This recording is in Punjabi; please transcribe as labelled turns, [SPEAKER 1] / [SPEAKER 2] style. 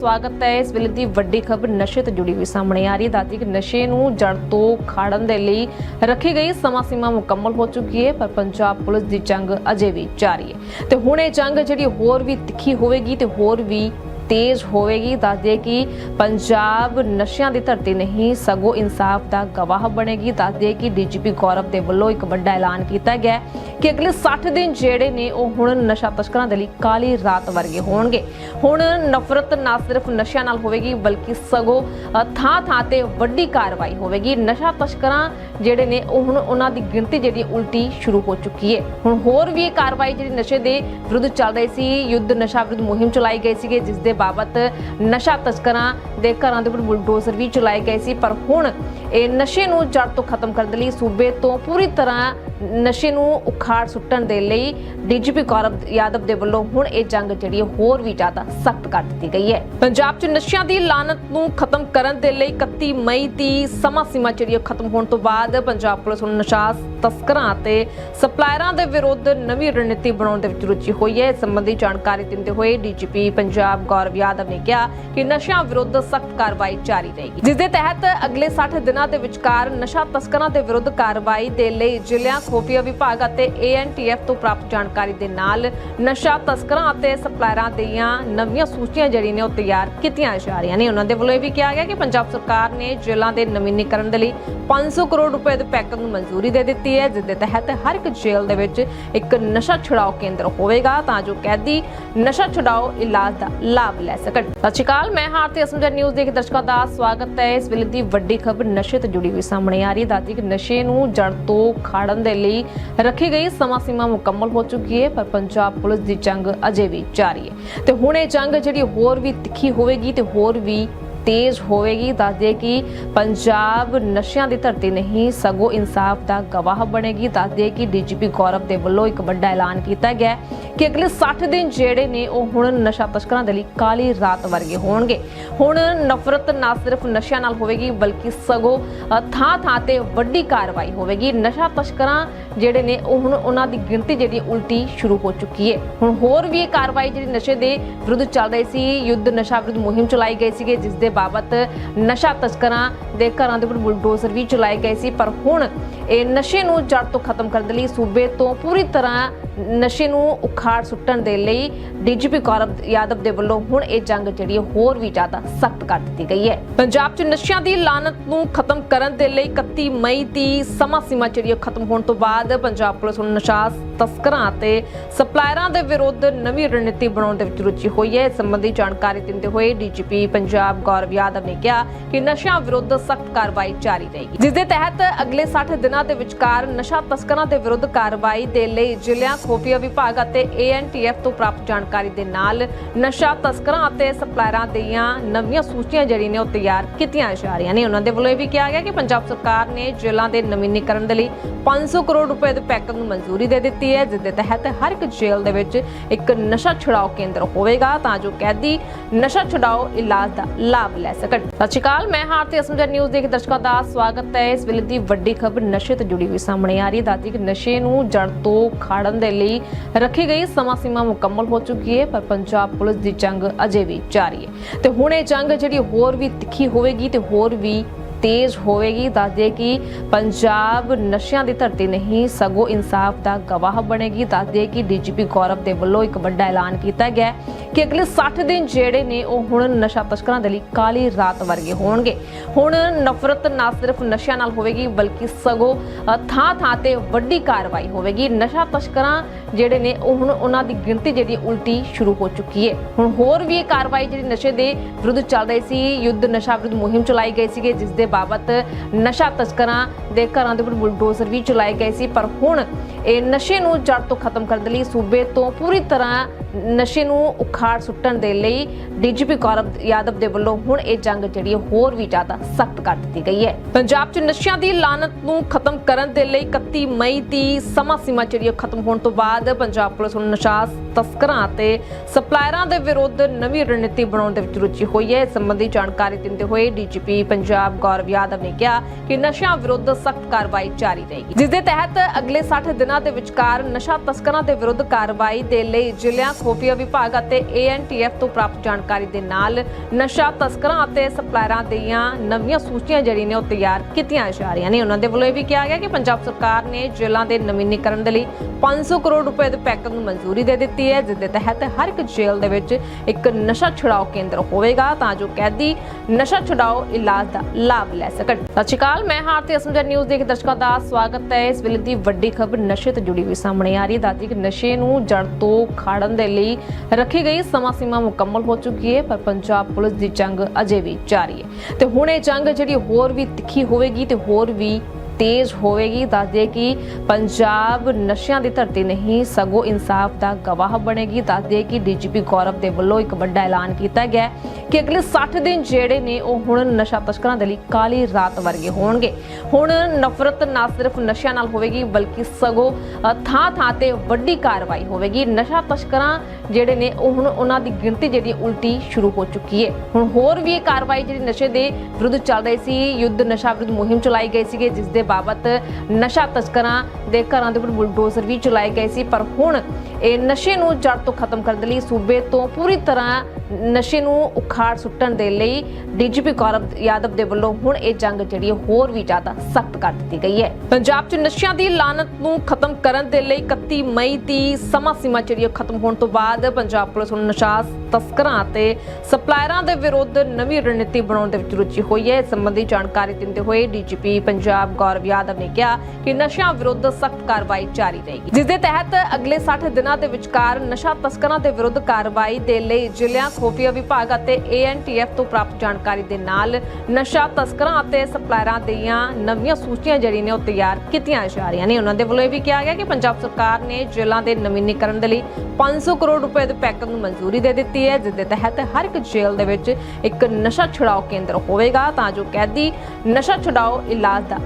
[SPEAKER 1] ਸਵਾਗਤ ਹੈ। ਇਸ ਵੇਲੇ ਦੀ ਵੱਡੀ ਖਬਰ ਨਸ਼ੇ ਤੋਂ ਜੁੜੀ ਹੋਈ ਸਾਹਮਣੇ ਆ ਰਹੀ ਹੈ। ਦਾਦੀ ਕਿ ਨਸ਼ੇ ਨੂੰ ਜੜ ਤੋਂ ਖਾੜਨ ਦੇ ਲਈ ਰੱਖੀ ਗਈ ਸਮਾਂ ਸੀਮਾ ਮੁਕੰਮਲ ਹੋ ਚੁੱਕੀ ਹੈ, ਪਰ ਪੰਜਾਬ ਪੁਲਿਸ ਦੀ ਜੰਗ ਅਜੇ ਵੀ ਜਾਰੀ ਹੈ। ਤੇ ਹੁਣ ਇਹ ਜੰਗ ਜਿਹੜੀ ਹੋਰ ਵੀ ਤਿੱਖੀ ਹੋਵੇਗੀ ਤੇ ਹੋਰ ਵੀ ਤੇਜ਼ ਹੋਵੇਗੀ, ਦੱਸਦੇ ਕਿ ਪੰਜਾਬ ਨਸ਼ਿਆਂ ਦੀ ਧਰਤੀ ਨਹੀਂ, ਸਗੋਂ ਇਨਸਾਫ ਦਾ ਗਵਾਹ ਬਣੇਗੀ। ਦੱਸਦੇ ਕਿ ਡੀਜੀਪੀ ਗੌਰਵ ਦੇ ਵੱਲੋਂ ਇੱਕ ਵੱਡਾ ਐਲਾਨ ਕੀਤਾ ਗਿਆ ਕਿ ਅਗਲੇ 60 ਦਿਨ ਜਿਹੜੇ ਨੇ, ਉਹ ਹੁਣ ਨਸ਼ਾ ਤਸਕਰਾਂ ਦੇ ਲਈ ਕਾਲੀ ਰਾਤ ਵਰਗੇ ਹੋਣਗੇ। ਹੁਣ ਨਫ਼ਰਤ ਨਾ ਸਿਰਫ ਨਸ਼ਿਆਂ ਨਾਲ ਹੋਵੇਗੀ, ਬਲਕਿ ਸਗੋਂ ਥਾਂ ਥਾਂ ਤੇ ਵੱਡੀ ਕਾਰਵਾਈ ਹੋਵੇਗੀ। ਨਸ਼ਾ ਤਸਕਰਾਂ ਜਿਹੜੇ ਨੇ, ਉਹ ਹੁਣ ਉਹਨਾਂ ਦੀ ਗਿਣਤੀ ਜਿਹੜੀ ਉਲਟੀ ਸ਼ੁਰੂ ਹੋ ਚੁੱਕੀ ਹੈ। ਹੁਣ ਹੋਰ ਵੀ ਇਹ ਕਾਰਵਾਈ ਜਿਹੜੀ ਨਸ਼ੇ ਦੇ ਵਿਰੁੱਧ ਚੱਲ ਰਹੀ ਸੀ, ਯੁੱਧ ਨਸ਼ਾ ਵਿਰੁੱਧ ਮੁਹਿੰਮ ਚਲਾਈ ਗਈ ਸੀਗੀ ਜਿਸ ਦੇ ਬਾਬਤ ਨਸ਼ਾ ਤਸਕਰਾਂ ਦੇ ਘਰਾਂ ਦੇ ਉੱਪਰ ਬੁਲਡੋਜ਼ਰ ਵੀ ਚਲਾਏ ਗਏ ਸੀ ਪਰ ਹੁਣ ਇਹ ਨਸ਼ੇ ਨੂੰ ਜੜ ਤੋਂ ਖਤਮ ਕਰਨ ਦੇ ਲਈ ਸੂਬੇ ਤੋਂ ਪੂਰੀ ਤਰ੍ਹਾਂ ਨਸ਼ੇ ਨੂੰ ਉਖਾੜ ਸੁੱਟਣ ਦੇ ਲਈ ਡੀਜੀਪੀ ਗੌਰਵ ਯਾਦਵ ਦੇ ਵੱਲੋਂ ਹੁਣ ਇਹ ਜੰਗ ਜਿਹੜੀ ਹੋਰ ਵੀ ਜ਼ਿਆਦਾ ਸਖਤ ਕਰ ਦਿੱਤੀ ਗਈ ਹੈ। ਪੰਜਾਬ 'ਚ ਨਸ਼ਿਆਂ ਦੀ ਲਾਨਤ ਨੂੰ ਖਤਮ ਕਰਨ ਦੇ ਲਈ 31 ਮਈ ਦੀ ਸਮਾਂ ਸੀਮਾ ਜਿਹੜੀ ਖਤਮ ਹੋਣ ਤੋਂ ਬਾਅਦ ਪੰਜਾਬ ਪੁਲਿਸ ਹੁਣ ਨਸ਼ਾ ਤਸਕਰਾਂ ਅਤੇ ਸਪਲਾਇਰਾਂ ਦੇ ਵਿਰੁੱਧ ਨਵੀਂ ਰਣਨੀਤੀ ਬਣਾਉਣ ਦੇ ਵਿੱਚ ਰੁਚੀ ਹੋਈ ਹੈ। ਇਸ ਸੰਬੰਧੀ ਜਾਣਕਾਰੀ ਦਿੰਦੇ ਹੋਏ ਡੀਜੀਪੀ ਪੰਜਾਬ ਗੌਰਵ ਯਾਦਵ ਨੇ ਕਿਹਾ ਕਿ ਨਸ਼ਿਆਂ ਵਿਰੁੱਧ ਸਖਤ ਕਾਰਵਾਈ ਜਾਰੀ ਰਹੇਗੀ। ਜਿਸ ਦੇ ਤਹਿਤ ਅਗਲੇ 60 ਦਿਨਾਂ ਦੇ ਵਿਚਕਾਰ ਨਸ਼ਾ ਤਸਕਰਾਂ ਦੇ ਵਿਰੁੱਧ ਕਾਰਵਾਈ ਦੇ ਲਈ ਜ਼ਿਲ੍ਹਿਆਂ ਖੋਫੀਆ ਵਿਭਾਗ ਅਤੇ ਏਐਨਟੀਐਫ ਤੋਂ ਪ੍ਰਾਪਤ ਜਾਣਕਾਰੀ ਦੇ ਨਾਲ ਨਸ਼ਾ ਤਸਕਰਾਂ ਅਤੇ ਸਪਲਾਇਰਾਂ ਦੀਆਂ ਨਵੀਆਂ ਸੂਚੀਆਂ ਜਿਹੜੀਆਂ ਨੇ ਉਹ ਤਿਆਰ ਕੀਤੀਆਂ ਜਾ ਰਹੀਆਂ ਨੇ। ਉਹਨਾਂ ਦੇ ਵੱਲੋਂ ਇਹ ਵੀ ਕਿਹਾ ਗਿਆ ਕਿ ਪੰਜਾਬ ਸਰਕਾਰ ਨੇ ਜੇਲ੍ਹਾਂ ਦੇ ਨਵੀਨੀਕਰਨ ਦੇ ਲਈ 500 ਕਰੋੜ ਰੁਪਏ ਦੇ ਪੈਕੇਜ ਨੂੰ ਮਨਜ਼ੂਰੀ ਦੇ ਦਿੱਤੀ ਹੈ ਜਿਸ ਦੇ ਤਹਿਤ ਹਰ ਇੱਕ ਜੇਲ੍ਹ ਦੇ ਵਿੱਚ ਇੱਕ ਨਸ਼ਾ ਛੁਡਾਓ ਕੇਂਦਰ ਹੋਵੇਗਾ ਤਾਂ ਜੋ ਕੈਦੀ ਨਸ਼ਾ ਛੁਡਾਓ ਇਲਾਜ ਦਾ ਲਾਭ ਲੈ ਸਕਣ। ਸਤਿ ਸ਼੍ਰੀ ਅਕਾਲ, ਮੈਂ ਹਾਰਤੀ ਅਸਮਜਰ ਨਿਊਜ਼ ਦੇ ਦਰਸ਼ਕਾਂ ਦਾ ਸਵਾਗਤ ਹੈ। ਇਸ ਵੇਲੇ ਦੀ ਵੱਡੀ ਖਬਰ ਨਸ਼ੇ ਤੋਂ ਜੁੜੀ ਹੋਈ ਸਾਹਮਣੇ ਆ ਰਹੀ ਹੈ। ਦਾਦੀ ਕਿ ਨਸ਼ੇ ਨੂੰ ਜੜ ਤੋਂ ਖਾੜਨ ਦੇ ਲਈ ਰੱਖੀ ਗਈ ਸਮਾਂ ਸੀਮਾ ਮੁਕੰਮਲ ਹੋ ਚੁੱਕੀ ਹੈ, ਪਰ ਪੰਜਾਬ ਪੁਲਿਸ ਦੀ ਜੰਗ ਅਜੇ ਵੀ ਜਾਰੀ ਹੈ। ਤੇ ਹੁਣ ਇਹ ਜੰਗ ਜਿਹੜੀ ਹੋਰ ਵੀ ਤਿੱਖੀ ਹੋਵੇਗੀ ਤੇ ਹੋਰ ਵੀ ਤੇਜ਼ ਹੋਵੇਗੀ ਦੱਸਦੇ ਕਿ ਪੰਜਾਬ ਨਸ਼ਿਆਂ ਦੀ ਧਰਤੀ ਨਹੀਂ, ਸਗੋਂ ਇਨਸਾਫ ਦਾ ਗਵਾਹ ਬਣੇਗੀ। ਦੱਸਦੇ ਕਿ ਡੀਜੀਪੀ ਗੌਰਵ ਦੇ ਵੱਲੋਂ ਇੱਕ ਵੱਡਾ ਐਲਾਨ ਕੀਤਾ ਗਿਆ ਕਿ ਅਗਲੇ 60 ਦਿਨ ਜਿਹੜੇ ਨੇ, ਉਹ ਹੁਣ ਨਸ਼ਾ ਤਸਕਰਾਂ ਦੇ ਲਈ ਕਾਲੀ ਰਾਤ ਵਰਗੇ ਹੋਣਗੇ। ਹੁਣ ਨਫ਼ਰਤ ਨਾ ਸਿਰਫ ਨਸ਼ਿਆਂ ਨਾਲ ਹੋਵੇਗੀ, ਬਲਕਿ ਸਗੋਂ ਥਾਂ ਥਾਂ ਤੇ ਵੱਡੀ ਕਾਰਵਾਈ ਹੋਵੇਗੀ। ਨਸ਼ਾ ਤਸਕਰਾਂ ਜਿਹੜੇ ਨੇ, ਉਹ ਹੁਣ ਉਹਨਾਂ ਦੀ ਗਿਣਤੀ ਜਿਹੜੀ ਉਲਟੀ ਸ਼ੁਰੂ ਹੋ ਚੁੱਕੀ ਹੈ। ਹੁਣ ਹੋਰ ਵੀ ਇਹ ਕਾਰਵਾਈ ਜਿਹੜੀ ਨਸ਼ੇ ਦੇ ਵਿਰੁੱਧ ਚੱਲ ਰਹੀ ਸੀ, ਯੁੱਧ ਨਸ਼ਾ ਵਿਰੁੱਧ ਮੁਹਿੰਮ ਚਲਾਈ ਗਈ ਸੀਗੀ ਜਿਸ ਦੇ ਬਾਬਤ ਨਸ਼ਾ ਤਸਕਰਾਂ ਦੇ ਘਰਾਂ ਦੇ ਉੱਪਰ ਬੁਲਡੋਜ਼ਰ ਵੀ ਚਲਾਏ ਗਏ ਸੀ। ਪਰ ਹੁਣ ਇਹ ਨਸ਼ੇ ਨੂੰ ਜੜ ਤੋਂ ਖਤਮ ਕਰਨ ਦੇ ਲਈ ਸੂਬੇ ਤੋਂ ਪੂਰੀ ਤਰ੍ਹਾਂ ਨਸ਼ੇ ਨੂੰ ਉਖਾੜ ਸੁੱਟਣ ਦੇ ਲਈ ਡੀਜੀਪੀ ਗੌਰਵ ਯਾਦਵ ਦੇ ਵੱਲੋਂ ਹੁਣ ਇਹ ਜੰਗ ਜਿਹੜੀ ਹੋਰ ਵੀ ਜ਼ਿਆਦਾ ਸਖਤ ਕਰ ਦਿੱਤੀ ਗਈ ਹੈ। ਪੰਜਾਬ 'ਚ ਨਸ਼ਿਆਂ ਦੀ ਲਾਨਤ ਨੂੰ ਖਤਮ ਕਰਨ ਦੇ ਲਈ 31 ਮਈ ਦੀ ਸਮਾਂ ਸੀਮਾ ਜਿਹੜੀ ਖਤਮ ਹੋਣ ਤੋਂ ਬਾਅਦ ਪੰਜਾਬ ਪੁਲਿਸ ਹੁਣ ਨਸ਼ਾ ਤਸਕਰਾਂ ਅਤੇ ਸਪਲਾਇਰਾਂ ਦੇ ਵਿਰੁੱਧ ਨਵੀਂ ਰਣਨੀਤੀ ਬਣਾਉਣ ਦੇ ਵਿੱਚ ਰੁਚੀ ਹੋਈ ਹੈ। ਇਸ ਸੰਬੰਧੀ ਜਾਣਕਾਰੀ ਦਿੰਦੇ ਹੋਏ ਡੀਜੀਪੀ ਪੰਜਾਬ ਗੌਰਵ ਯਾਦਵ ਨੇ ਕਿਹਾ ਕਿ ਨਸ਼ਿਆਂ ਵਿਰੁੱਧ ਸਖਤ ਕਾਰਵਾਈ ਜਾਰੀ ਰਹੇਗੀ। ਜਿਸ ਦੇ ਤਹਿਤ ਅਗਲੇ 60 ਦਿਨਾਂ ਦੇ ਵਿਚਕਾਰ ਨਸ਼ਾ ਤਸਕਰਾਂ ਦੇ ਵਿਰੁੱਧ ਕਾਰਵਾਈ ਦੇ ਲਈ ਜ਼ਿਲ੍ਹਿਆਂ ਖੋਫੀਆ ਵਿਭਾਗ ਅਤੇ ਏਐਨਟੀਐਫ ਤੋਂ ਪ੍ਰਾਪਤ ਜਾਣਕਾਰੀ ਦੇ ਨਾਲ ਨਸ਼ਾ ਤਸਕਰਾਂ ਅਤੇ ਸਪਲਾਇਰਾਂ ਦੀਆਂ ਨਵੀਆਂ ਸੂਚੀਆਂ ਜਿਹੜੀਆਂ ਨੇ ਉਹ ਤਿਆਰ ਕੀਤੀਆਂ ਜਾ ਰਹੀਆਂ ਨੇ। ਉਹਨਾਂ ਦੇ ਵੱਲੋਂ ਇਹ ਵੀ ਕਿਹਾ ਗਿਆ ਕਿ ਪੰਜਾਬ ਸਰਕਾਰ ਨੇ ਜੇਲ੍ਹਾਂ ਦੇ ਨਵੀਨੀਕਰਨ ਦੇ ਲਈ 500 ਕਰੋੜ ਰੁਪਏ ਦੇ ਪੈਕੇਜ ਨੂੰ ਮਨਜ਼ੂਰੀ ਦੇ ਦਿੱਤੀ ਹੈ ਜਿਸ ਦੇ ਤਹਿਤ ਹਰ ਇੱਕ ਜੇਲ੍ਹ ਦੇ ਵਿੱਚ ਇੱਕ ਨਸ਼ਾ ਛੁਡਾਓ ਕੇਂਦਰ ਹੋਵੇਗਾ ਤਾਂ ਜੋ ਕੈਦੀ ਨਸ਼ਾ ਛੁਡਾਓ ਇਲਾਜ ਦਾ ਲਾਭ ਲੈ ਸਕਣ। ਸਤਿ ਸ਼੍ਰੀ ਅਕਾਲ, ਮੈਂ ਹਾਰਤੀ ਅਸਮਜਰ ਨਿਊਜ਼ ਦੇ ਦਰਸ਼ਕਾਂ ਦਾ ਸਵਾਗਤ ਹੈ। ਇਸ ਵੇਲੇ ਦੀ ਵੱਡੀ ਖਬਰ ਨਸ਼ੇ ਤੋਂ ਜੁੜੀ ਹੋਈ ਸਾਹਮਣੇ ਆ ਰਹੀ ਹੈ। ਦਾਦੀ ਕਿ ਨਸ਼ੇ ਨੂੰ ਜੜ ਤੋਂ ਖਾੜਨ ਦੇ ਲਈ ਰੱਖੀ ਗਈ ਸਮਾਂ ਸੀਮਾ ਮੁਕੰਮਲ ਹੋ ਚੁੱਕੀ ਹੈ, ਪਰ ਪੰਜਾਬ ਪੁਲਿਸ ਦੀ ਜੰਗ ਅਜੇ ਵੀ ਜਾਰੀ ਹੈ। ਤੇ ਹੁਣ ਇਹ ਜੰਗ ਜਿਹੜੀ ਹੋਰ ਵੀ ਤਿੱਖੀ ਹੋਵੇਗੀ ਤੇ ਹੋਰ ਵੀ ਤੇਜ਼ ਹੋਵੇਗੀ ਦੱਸਦੇ ਕਿ ਪੰਜਾਬ ਨਸ਼ਿਆਂ ਦੀ ਧਰਤੀ ਨਹੀਂ, ਸਗੋਂ ਇਨਸਾਫ ਦਾ ਗਵਾਹ ਬਣੇਗੀ। ਦੱਸਦੇ ਕਿ ਡੀਜੀਪੀ ਗੌਰਵ ਦੇ ਵੱਲੋਂ ਇੱਕ ਵੱਡਾ ਐਲਾਨ ਕੀਤਾ ਗਿਆ ਕਿ ਅਗਲੇ 60 ਦਿਨ ਜਿਹੜੇ ਨੇ, ਉਹ ਹੁਣ ਨਸ਼ਾ ਤਸਕਰਾਂ ਦੇ ਲਈ ਕਾਲੀ ਰਾਤ ਵਰਗੇ ਹੋਣਗੇ। ਹੁਣ ਨਫ਼ਰਤ ਨਾ ਸਿਰਫ ਨਸ਼ਿਆਂ ਨਾਲ ਹੋਵੇਗੀ, ਬਲਕਿ ਸਗੋਂ ਥਾਂ ਥਾਂ ਤੇ ਵੱਡੀ ਕਾਰਵਾਈ ਹੋਵੇਗੀ। ਨਸ਼ਾ ਤਸਕਰਾਂ ਜਿਹੜੇ ਨੇ, ਉਹ ਹੁਣ ਉਹਨਾਂ ਦੀ ਗਿਣਤੀ ਜਿਹੜੀ ਉਲਟੀ ਸ਼ੁਰੂ ਹੋ ਚੁੱਕੀ ਹੈ। ਹੁਣ ਹੋਰ ਵੀ ਇਹ ਕਾਰਵਾਈ ਜਿਹੜੀ ਨਸ਼ੇ ਦੇ ਵਿਰੁੱਧ ਚੱਲ ਰਹੀ ਸੀ, ਯੁੱਧ ਨਸ਼ਾ ਵਿਰੁੱਧ ਮੁਹਿੰਮ ਚਲਾਈ ਗਈ ਸੀਗੀ ਜਿਸ ਦੇ ਬਾਬਤ ਨਸ਼ਾ ਤਸਕਰਾਂ ਦੇ ਘਰਾਂ ਦੇ ਉੱਪਰ ਬੁਲਡੋਜ਼ਰ ਵੀ ਚਲਾਏ ਗਏ ਸੀ ਪਰ ਹੁਣ ਇਹ ਨਸ਼ੇ ਨੂੰ ਜੜ ਤੋਂ ਖਤਮ ਕਰਨ ਦੇ ਲਈ ਸੂਬੇ ਤੋਂ ਪੂਰੀ ਤਰ੍ਹਾਂ ਨਸ਼ੇ ਨੂੰ ਉਖਾੜ ਸੁੱਟਣ ਦੇ ਲਈ ਡੀਜੀਪੀ ਗੌਰਵ ਯਾਦਵ ਦੇ ਵੱਲੋਂ ਹੁਣ ਇਹ ਜੰਗ ਜਿਹੜੀ ਹੋਰ ਵੀ ਜ਼ਿਆਦਾ ਸਖਤ ਕਰ ਦਿੱਤੀ ਗਈ ਹੈ। ਪੰਜਾਬ 'ਚ ਨਸ਼ਿਆਂ ਦੀ ਲਾਨਤ ਨੂੰ ਖਤਮ ਕਰਨ ਦੇ ਲਈ 31 ਮਈ ਦੀ ਸਮਾਂ ਸੀਮਾ ਜਿਹੜੀ ਖਤਮ ਹੋਣ ਤੋਂ ਬਾਅਦ ਪੰਜਾਬ ਪੁਲਿਸ ਹੁਣ ਨਸ਼ਾ ਤਸਕਰਾਂ ਅਤੇ ਸਪਲਾਇਰਾਂ ਦੇ ਵਿਰੁੱਧ ਨਵੀਂ ਰਣਨੀਤੀ ਬਣਾਉਣ ਦੇ ਵਿੱਚ ਰੁਚੀ ਹੋਈ ਹੈ। ਇਸ ਸੰਬੰਧੀ ਜਾਣਕਾਰੀ ਦਿੰਦੇ ਹੋਏ ਡੀਜੀਪੀ ਪੰਜਾਬ ਗੌਰਵ ਯਾਦਵ ਨੇ ਕਿਹਾ ਕਿ ਨਸ਼ਿਆਂ ਵਿਰੁੱਧ ਸਖਤ ਕਾਰਵਾਈ ਜਾਰੀ ਰਹੇਗੀ। ਜਿਸ ਦੇ ਤਹਿਤ ਅਗਲੇ 60 ਦਿਨ ਦਿਨਾਂ ਦੇ ਵਿਚਕਾਰ ਨਸ਼ਾ ਤਸਕਰਾਂ ਦੇ ਵਿਰੁੱਧ ਕਾਰਵਾਈ ਦੇ ਲਈ ਜ਼ਿਲ੍ਹਿਆਂ ਖੋਫੀਆ ਵਿਭਾਗ ਅਤੇ ਏਐਨਟੀਐਫ ਤੋਂ ਪ੍ਰਾਪਤ ਜਾਣਕਾਰੀ ਦੇ ਨਾਲ ਨਸ਼ਾ ਤਸਕਰਾਂ ਅਤੇ ਸਪਲਾਇਰਾਂ ਦੀਆਂ ਨਵੀਆਂ ਸੂਚੀਆਂ ਜਿਹੜੀਆਂ ਨੇ ਉਹ ਤਿਆਰ ਕੀਤੀਆਂ ਜਾ ਰਹੀਆਂ ਨੇ। ਉਹਨਾਂ ਦੇ ਵੱਲੋਂ ਇਹ ਵੀ ਕਿਹਾ ਗਿਆ ਕਿ ਪੰਜਾਬ ਸਰਕਾਰ ਨੇ ਜੇਲ੍ਹਾਂ ਦੇ ਨਵੀਨੀਕਰਨ ਦੇ ਲਈ 500 ਕਰੋੜ ਰੁਪਏ ਦੇ ਪੈਕੇਜ ਨੂੰ ਮਨਜ਼ੂਰੀ ਦੇ ਦਿੱਤੀ ਹੈ ਜਿਸ ਦੇ ਤਹਿਤ ਹਰ ਇੱਕ ਜੇਲ੍ਹ ਦੇ ਵਿੱਚ ਇੱਕ ਨਸ਼ਾ ਛੁਡਾਓ ਕੇਂਦਰ ਹੋਵੇਗਾ ਤਾਂ ਜੋ ਕੈਦੀ ਨਸ਼ਾ ਛੁਡਾਓ ਇਲਾਜ ਦਾ ਲਾਭ ਲੈ ਸਕਣ। ਸਤਿ ਸ਼੍ਰੀ ਅਕਾਲ, ਮੈਂ ਹਾਰਤੀ ਅਸਮਜਰ ਨਿਊਜ਼ ਦੇ ਦਰਸ਼ਕਾਂ ਦਾ ਸਵਾਗਤ ਹੈ। ਇਸ ਵੇਲੇ ਦੀ ਵੱਡੀ ਖਬਰ ਨਸ਼ੇ ਤੋਂ ਜੁੜੀ ਹੋਈ ਸਾਹਮਣੇ ਆ ਰਹੀ ਹੈ। ਦਾਦੀ ਕਿ ਨਸ਼ੇ ਨੂੰ ਜੜ ਤੋਂ ਖਾੜਨ ਦੇ ਲਈ ਰੱਖੀ ਗਈ ਸਮਾਂ ਸੀਮਾ ਮੁਕੰਮਲ ਹੋ ਚੁੱਕੀ ਹੈ, ਪਰ ਪੰਜਾਬ ਪੁਲਿਸ ਦੀ ਜੰਗ ਅਜੇ ਵੀ ਜਾਰੀ ਹੈ। ਤੇ ਹੁਣ ਇਹ ਜੰਗ ਜਿਹੜੀ ਹੋਰ ਵੀ ਤਿੱਖੀ ਹੋਵੇਗੀ ਤੇ ਹੋਰ ਵੀ ਤੇਜ਼ ਹੋਵੇਗੀ, ਦੱਸਦੇ ਕਿ ਪੰਜਾਬ ਨਸ਼ਿਆਂ ਦੀ ਧਰਤੀ ਨਹੀਂ, ਸਗੋਂ ਇਨਸਾਫ ਦਾ ਗਵਾਹ ਬਣੇਗੀ। ਦੱਸਦੇ ਕਿ ਡੀਜੀਪੀ ਗੌਰਵ ਦੇ ਵੱਲੋਂ ਇੱਕ ਵੱਡਾ ਐਲਾਨ ਕੀਤਾ ਗਿਆ ਕਿ ਅਗਲੇ 60 ਦਿਨ ਜਿਹੜੇ ਨੇ, ਉਹ ਹੁਣ ਨਸ਼ਾ ਤਸਕਰਾਂ ਦੇ ਲਈ ਕਾਲੀ ਰਾਤ ਵਰਗੇ ਹੋਣਗੇ। ਹੁਣ ਨਫ਼ਰਤ ਨਾ ਸਿਰਫ ਨਸ਼ਿਆਂ ਨਾਲ ਹੋਵੇਗੀ, ਬਲਕਿ ਸਗੋਂ ਥਾਂ ਥਾਂ ਤੇ ਵੱਡੀ ਕਾਰਵਾਈ ਹੋਵੇਗੀ। ਨਸ਼ਾ ਤਸਕਰਾਂ ਜਿਹੜੇ ਨੇ, ਉਹ ਹੁਣ ਉਹਨਾਂ ਦੀ ਗਿਣਤੀ ਜਿਹੜੀ ਉਲਟੀ ਸ਼ੁਰੂ ਹੋ ਚੁੱਕੀ ਹੈ। ਹੁਣ ਹੋਰ ਵੀ ਇਹ ਕਾਰਵਾਈ ਜਿਹੜੀ ਨਸ਼ੇ ਦੇ ਵਿਰੁੱਧ ਚੱਲ ਰਹੀ ਸੀ, ਯੁੱਧ ਨਸ਼ਾ ਵਿਰੁੱਧ ਮੁਹਿੰਮ ਚਲਾਈ ਗਈ ਸੀਗੀ, ਜਿਸ ਦੇ ਬਾਬਤ ਨਸ਼ਾ ਤਸਕਰਾਂ ਦੇ ਘਰਾਂ ਦੇ ਉੱਪਰ ਬੁਲਡੋਜ਼ਰ ਵੀ ਚਲਾਏ ਗਏ ਸੀ। ਪਰ ਹੁਣ ਇਹ ਨਸ਼ੇ ਨੂੰ ਜੜ ਤੋਂ ਖਤਮ ਕਰਨ ਦੇ ਲਈ ਸੂਬੇ ਤੋਂ ਪੂਰੀ ਤਰ੍ਹਾਂ ਨਸ਼ੇ ਨੂੰ ਉਖਾੜ ਸੁੱਟਣ ਦੇ ਲਈ ਡੀਜੀਪੀ ਗੌਰਵ ਯਾਦਵ ਦੇ ਵੱਲੋਂ ਹੁਣ ਇਹ ਜੰਗ ਜਿਹੜੀ ਹੋਰ ਵੀ ਜ਼ਿਆਦਾ ਸਖਤ ਕਰ ਦਿੱਤੀ ਗਈ ਹੈ। ਪੰਜਾਬ 'ਚ ਨਸ਼ਿਆਂ ਦੀ ਲਾਨਤ ਨੂੰ ਖਤਮ ਕਰਨ ਦੇ ਲਈ 31 ਮਈ ਦੀ ਸਮਾਂ ਸੀਮਾ ਜਿਹੜੀ ਖਤਮ ਹੋਣ ਤੋਂ ਬਾਅਦ ਪੰਜਾਬ ਪੁਲਿਸ ਹੁਣ ਨਸ਼ਾ ਤਸਕਰਾਂ ਅਤੇ ਸਪਲਾਇਰਾਂ ਦੇ ਵਿਰੁੱਧ ਨਵੀਂ ਰਣਨੀਤੀ ਬਣਾਉਣ ਦੇ ਵਿੱਚ ਰੁਚੀ ਹੋਈ ਹੈ। ਇਸ ਸੰਬੰਧੀ ਜਾਣਕਾਰੀ ਦਿੰਦੇ ਹੋਏ ਡੀਜੀਪੀ ਪੰਜਾਬ ਗੌਰਵ ਯਾਦਵ ਨੇ ਕਿਹਾ ਕਿ ਨਸ਼ਿਆਂ ਵਿਰੁੱਧ ਸਖਤ ਕਾਰਵਾਈ ਜਾਰੀ ਰਹੇਗੀ। ਜਿਸ ਦੇ ਤਹਿਤ ਅਗਲੇ 60 ਦਿਨਾਂ ਦੇ ਵਿਚਕਾਰ ਨਸ਼ਾ ਤਸਕਰਾਂ ਦੇ ਵਿਰੁੱਧ ਕਾਰਵਾਈ ਦੇ ਲਈ ਜ਼ਿਲ੍ਹਿਆਂ ਖੋਫੀਆ ਵਿਭਾਗ ਅਤੇ ਏਐਨਟੀਐਫ ਤੋਂ ਪ੍ਰਾਪਤ ਜਾਣਕਾਰੀ ਦੇ ਨਾਲ ਨਸ਼ਾ ਤਸਕਰਾਂ ਅਤੇ ਸਪਲਾਇਰਾਂ ਦੀਆਂ ਨਵੀਆਂ ਸੂਚੀਆਂ ਜਿਹੜੀਆਂ ਨੇ ਉਹ ਤਿਆਰ ਕੀਤੀਆਂ ਜਾ ਰਹੀਆਂ ਨੇ। ਉਹਨਾਂ ਦੇ ਵੱਲੋਂ ਇਹ ਵੀ ਕਿਹਾ ਗਿਆ ਕਿ ਪੰਜਾਬ ਸਰਕਾਰ ਨੇ ਜੇਲ੍ਹਾਂ ਦੇ ਨਵੀਨੀਕਰਨ ਦੇ ਲਈ 500 ਕਰੋੜ ਰੁਪਏ ਦੇ ਪੈਕੇਜ ਨੂੰ ਮਨਜ਼ੂਰੀ ਦੇ ਦਿੱਤੀ ਹੈ ਜਿਸ ਦੇ ਤਹਿਤ ਹਰ ਇੱਕ ਜੇਲ੍ਹ ਦੇ ਵਿੱਚ ਇੱਕ ਨਸ਼ਾ ਛੁਡਾਓ ਕੇਂਦਰ ਹੋਵੇਗਾ, ਤਾਂ ਜੋ ਕੈਦੀ ਨਸ਼ਾ ਛੁਡਾਓ ਇਲਾਜ ਦਾ